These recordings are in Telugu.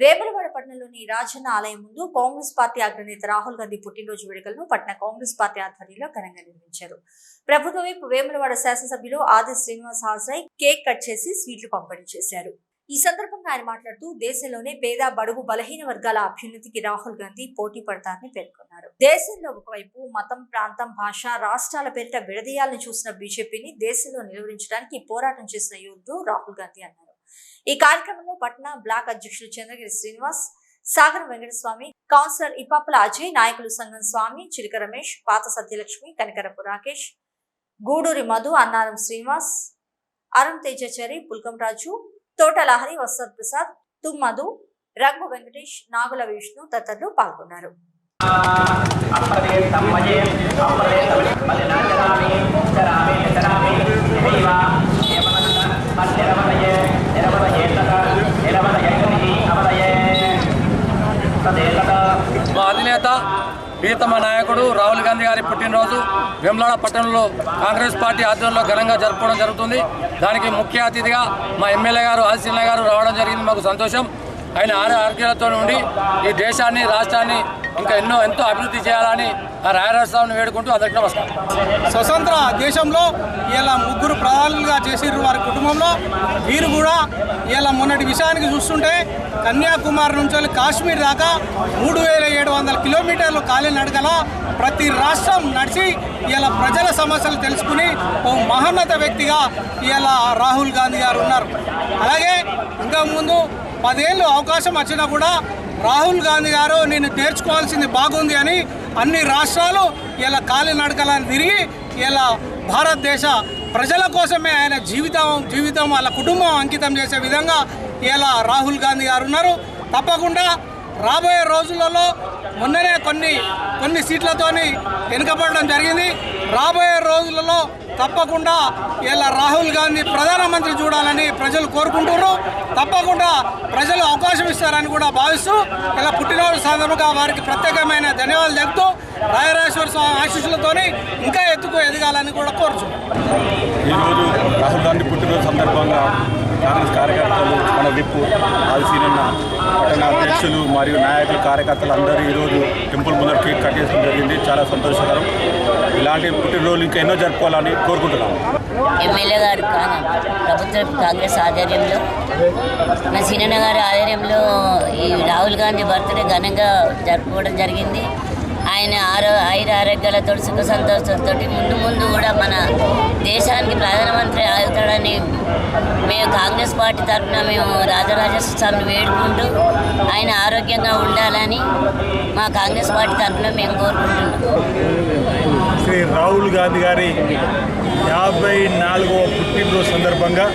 వేములవాడ పట్టణంలోని రాజన్న ఆలయం ముందు కాంగ్రెస్ పార్టీ అగ్రనేత రాహుల్ గాంధీ పుట్టినరోజు వేడుకలను పట్టణ కాంగ్రెస్ పార్టీ ఆధ్వర్యంలో ఘనంగా నిర్వహించారు. ప్రభుత్వ వైపు వేములవాడ శాసనసభ్యులు ఆది శ్రీనివాస్ హాజరై కేక్ కట్ చేసి స్వీట్లు పంపిణీ చేశారు. ఈ సందర్భంగా ఆయన మాట్లాడుతూ దేశంలోనే పేద బడుగు బలహీన వర్గాల అభ్యున్నతికి రాహుల్ గాంధీ పోటీ పడతారని పేర్కొన్నారు. దేశంలో ఒకవైపు మతం ప్రాంతం భాష రాష్ట్రాల పేరిట విడదీయాలని చూసిన బీజేపీని దేశంలో నిలువరించడానికి పోరాటం చేసిన యోధుడు రాహుల్ గాంధీ అన్నారు. ఈ కార్యక్రమంలో పట్నా బ్లాక్ అధ్యక్షులు చంద్రగిరి శ్రీనివాస్ సాగర్ వెంకటస్వామి కౌన్సిలర్ ఇపాపల అజయ్ నాయకులు సంగం స్వామి చిలక రమేష్ పాత సత్యలక్ష్మి కనకరపు రాకేష్ గూడూరి మధు అన్నారం శ్రీనివాస్ అరుణ్ తేజాచారి పుల్కం రాజు తోట లహరి వసత్ ప్రసాద్ తుమ్మధు రంగు వెంకటేష్ నాగుల విష్ణు తదితరులు పాల్గొన్నారు. అప్పదే ప్రీతమ నాయకుడు రాహుల్ గాంధీ గారి పుట్టినరోజు వెమ్లాడ పట్టణంలో కాంగ్రెస్ పార్టీ ఆధ్వర్యంలో ఘనంగా జరుపుకోవడం జరుగుతుంది. దానికి ముఖ్య అతిథిగా మా ఎమ్మెల్యే గారు ఆదిశీల గారు రావడం జరిగింది. మాకు సంతోషం. ఆయన ఆరోగ్యాలతో ఉండి ఈ దేశాన్ని రాష్ట్రాన్ని ఇంకా ఎన్నో ఎంతో అభివృద్ధి చేయాలని ఆ రాయరాజస్వామిని వేడుకుంటూ అందరికీ నమస్కారం. స్వతంత్ర దేశంలో ఇలా ముగ్గురు ప్రధానులుగా చేసిర్రు వారి కుటుంబంలో. వీరు కూడా ఇలా మొన్నటి విషయానికి చూస్తుంటే కన్యాకుమారి నుంచి కాశ్మీర్ దాకా మూడు వేల ఏడు వందల కిలోమీటర్లు కాలినడకల ప్రతి రాష్ట్రం నడిచి ఇలా ప్రజల సమస్యలు తెలుసుకుని ఓ మహోన్నత వ్యక్తిగా ఇలా రాహుల్ గాంధీ గారు ఉన్నారు. అలాగే ఇంకా ముందు పదేళ్ళు అవకాశం వచ్చినా కూడా రాహుల్ గాంధీ గారు నేను నేర్చుకోవాల్సింది బాగుంది అని అన్ని రాష్ట్రాలు ఇలా కాలినడకలను తిరిగి ఇలా భారతదేశ ప్రజల కోసమే ఆయన జీవితం జీవితం వాళ్ళ కుటుంబం అంకితం చేసే విధంగా ఇలా రాహుల్ గాంధీ గారు ఉన్నారు. తప్పకుండా రాబోయే రోజులలో మొన్ననే కొన్ని కొన్ని సీట్లతోని వెనుకబడడం జరిగింది. రాబోయే రోజులలో తప్పకుండా ఇలా రాహుల్ గాంధీ ప్రధానమంత్రి చూడాలని ప్రజలు కోరుకుంటున్నారు. తప్పకుండా ప్రజలు అవకాశం ఇస్తారని కూడా భావిస్తూ ఇలా పుట్టినరోజు సందర్భంగా వారికి ప్రత్యేకమైన ధన్యవాదాలు చెబుతూ రాయరాజేశ్వర స్వామి ఆశీస్సులతోని ఇంకా ఎత్తుకు ఎదగాలని కూడా కోరుచు ఈరోజు రాహుల్ గాంధీ పుట్టినరోజు సందర్భంగా కాంగ్రెస్ కార్యకర్తలు మన విప్పు పట్టణ అధ్యక్షులు మరియు నాయకులు కార్యకర్తలు అందరూ ఈరోజు టెంపుల్ ముందర కేక్ కట్ చేయడం జరిగింది. చాలా సంతోషకరం. ఇలాంటి పుట్టినరోజులు ఇంకా ఎన్నో జరుపుకోవాలని కోరుకుంటున్నాము ఎమ్మెల్యే గారు ప్రభుత్వ కాంగ్రెస్ ఆధ్వర్యంలో. మన సీనన్న గారి ఆధ్వర్యంలో ఈ రాహుల్ గాంధీ బర్త్డే ఘనంగా జరుపుకోవడం జరిగింది. ఆయన ఆరో ఐదు ఆరోగ్యాలతో సుఖ సంతోషంతో ముందు ముందు కూడా మన దేశానికి ప్రధానమంత్రి అవుతాడని మేము కాంగ్రెస్ పార్టీ తరఫున మేము రాజరాజేశ్వర స్వామిని వేడుకుంటూ ఆయన ఆరోగ్యంగా ఉండాలని మా కాంగ్రెస్ పార్టీ తరఫున మేము కోరుకుంటున్నాం. శ్రీ రాహుల్ గాంధీ గారి యాభై నాలుగవ పుట్టినరోజు సందర్భంగా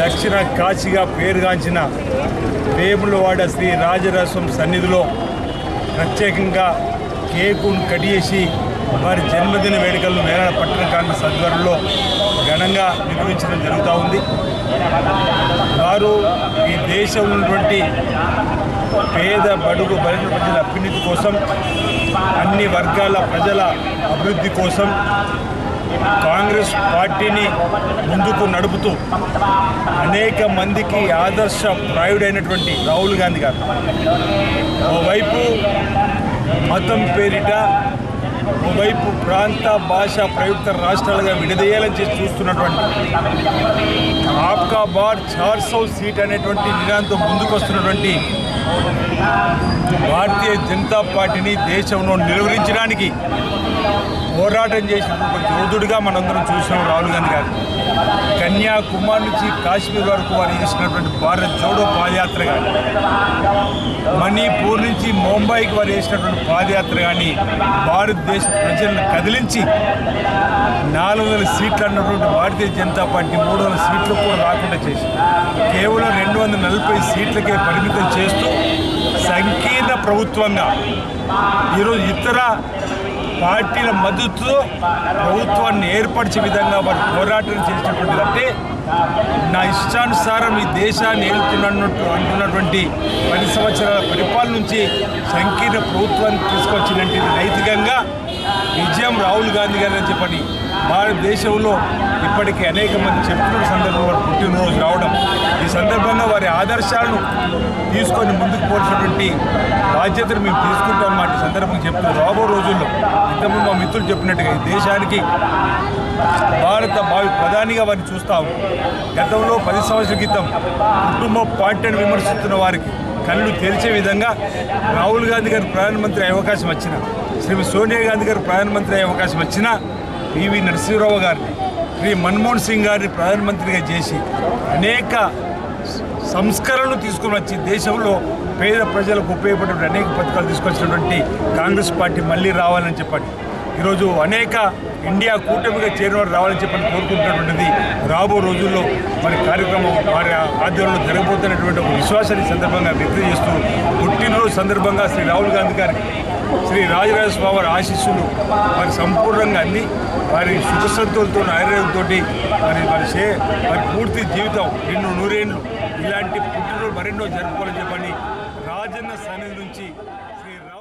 దక్షిణ కాశీగా పేరుగాంచిన వేములవాడ శ్రీ రాజరాజస్వామి సన్నిధిలో ప్రత్యేకంగా కేకును కట్ చేసి వారి జన్మదిన వేడుకలను మేళ పట్టణ కాంగ్రెస్ ఆధ్వర్యంలో ఘనంగా నిర్వహించడం జరుగుతూ ఉంది. వారు ఈ దేశంలో ఉన్నటువంటి పేద బడుగు బలిన ప్రజల అభ్యున్నతి కోసం అన్ని వర్గాల ప్రజల అభివృద్ధి కోసం కాంగ్రెస్ పార్టీని ముందుకు నడుపుతూ అనేక మందికి ఆదర్శ ప్రాయుడైనటువంటి రాహుల్ గాంధీ గారు. ఓవైపు మతం పేరిట ఓవైపు ప్రాంత భాష ప్రయుక్త రాష్ట్రాలుగా విడదీయాలని చేసి చూస్తున్నటువంటి ఆప్కా బార్ చార్సౌ సీట్ అనేటువంటి నినాదంతో ముందుకు వస్తున్నటువంటి భారతీయ జనతా పార్టీని దేశంలో నిలువరించడానికి పోరాటం చేసినటువంటి యోధుడిగా మనందరం చూసినాం రాహుల్ గాంధీ గారు. కన్యాకుమారి నుంచి కాశ్మీర్ వరకు వారు చేసినటువంటి భారత్ జోడో పాదయాత్ర కానీ మణిపూర్ నుంచి ముంబైకి వారు చేసినటువంటి పాదయాత్ర కానీ భారతదేశ ప్రజలను కదిలించి నాలుగు వందల సీట్లు అన్నటువంటి భారతీయ జనతా పార్టీ మూడు వందల సీట్లు కూడా రాకుండా చేసి కేవలం రెండు వందల నలభై సీట్లకే పరిమితం చేస్తూ సంకీర్ణ ప్రభుత్వంగా ఈరోజు ఇతర పార్టీల మద్దతుతో ప్రభుత్వాన్ని ఏర్పరిచే విధంగా వారు పోరాటం చేసినటువంటి అంటే నా ఇష్టానుసారం ఈ దేశాన్ని ఏలుతున్నట్టు అంటున్నటువంటి పది సంవత్సరాల పరిపాలన నుంచి సంకీర్ణ ప్రభుత్వాన్ని తీసుకొచ్చినట్టు నైతికంగా విజయం రాహుల్ గాంధీ గారు అని చెప్పని భారతదేశంలో ఇప్పటికీ అనేక మంది చెప్తున్న సందర్భంలో వారు పుట్టినరోజు రావడం ఈ సందర్భంగా వారి ఆదర్శాలను తీసుకొని ముందుకు పోల్చినటువంటి బాధ్యతను మేము తీసుకుంటాం మాట ఈ సందర్భంగా చెప్తూ రాబో రోజుల్లో. ఇంతకుముందు మా మిత్రులు చెప్పినట్టుగా ఈ దేశానికి భారత భావి ప్రధానిగా వారిని చూస్తాము గతంలో పది సంవత్సరాల క్రితం కుటుంబ పార్టీని విమర్శిస్తున్న వారికి కళ్ళు తెరిచే విధంగా రాహుల్ గాంధీ గారు ప్రధానమంత్రి అయ్యే అవకాశం వచ్చిన శ్రీ సోనియా గాంధీ గారు ప్రధానమంత్రి అయ్యే అవకాశం వచ్చినా పివి నరసింహరావు గారిని శ్రీ మన్మోహన్ సింగ్ గారిని ప్రధానమంత్రిగా చేసి అనేక సంస్కరణలు తీసుకుని వచ్చి దేశంలో పేద ప్రజలకు ఉపయోగపడేటువంటి అనేక పథకాలు తీసుకొచ్చినటువంటి కాంగ్రెస్ పార్టీ మళ్ళీ రావాలని చెప్పండి ఈరోజు అనేక ఇండియా కూటమిగా చేరిన రావాలని చెప్పని కోరుకుంటున్నటువంటిది రాబో రోజుల్లో మరి కార్యక్రమం వారి ఆధ్వర్యంలో జరగబోతున్నటువంటి ఒక విశ్వాసాన్ని సందర్భంగా వ్యక్తం చేస్తూ పుట్టినరోజు సందర్భంగా శ్రీ రాహుల్ గాంధీ గారికి శ్రీ రాజరాజస్వామి వారి ఆశీస్సులు వారి సంపూర్ణంగా అంది. వారి సుఖసంతులతో ఆయుర్వేదంతో మరి వారి సే వారి పూర్తి జీవితం ఎన్నో నూరేళ్ళు ఇలాంటి పుట్టినరోజు మరెన్నో జరుపుకోవాలని చెప్పని రాజన్న సన్నిధి నుంచి